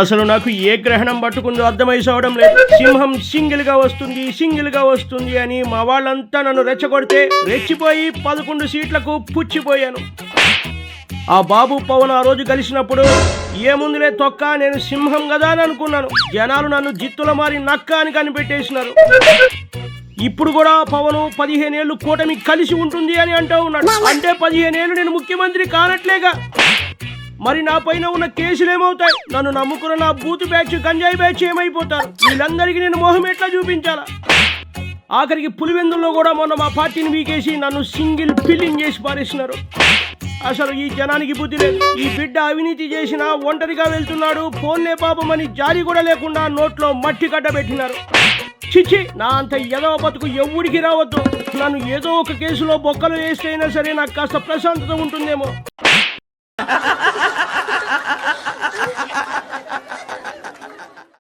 అసలు నాకు ఏ గ్రహణం పట్టుకుందో అర్థమైసవడం లేదు. సింహం సింగిల్గా వస్తుంది సింగిల్గా వస్తుంది అని మా వాళ్ళంతా నన్ను రెచ్చగొడితే రెచ్చిపోయి పదకొండు సీట్లకు పుచ్చిపోయాను. ఆ బాబు పవన్ ఆ రోజు కలిసినప్పుడు ఏముందిలే తొక్క నేను సింహం కదా అని అనుకున్నాను. జనాలు నన్ను జిత్తుల మారి నక్క అని కనిపెట్టేసినారు. ఇప్పుడు కూడా పవన్ పదిహేనేళ్ళు కూటమి కలిసి ఉంటుంది అని అంటూ ఉన్నాడు. అంటే పదిహేనేళ్ళు నేను ముఖ్యమంత్రి కానట్లేగా. మరి నా పైన ఉన్న కేసులు ఏమవుతాయి? నన్ను నమ్ముకున్న నా బూత్ బ్యాచ్ గంజాయి బ్యాచ్ ఏమైపోతారు? వీళ్ళందరికీ నేను మొహం ఎట్లా చూపించాలా? ఆఖరికి పులివెందుల్లో కూడా మొన్న మా పార్టీని వీకేసి నన్ను సింగిల్ ఫిల్లింగ్ చేసి పారేసినారు అసలు ఈ జనానికి బుద్ధి లేదు. ఈ బిడ్డ అవినీతి చేసిన ఒంటరిగా వెళ్తున్నాడు. ఫోన్లే పాపమని జారి కూడా లేకుండా నోట్లో మట్టి గడ్డ పెట్టినారు. చిచ్చి నా అంత ఎదవ బతుకు ఎవ్వుడికి రావద్దు. నన్ను ఏదో ఒక కేసులో బొక్కలు వేస్తే అయినా సరే నాకు కాస్త ప్రశాంతత ఉంటుందేమో.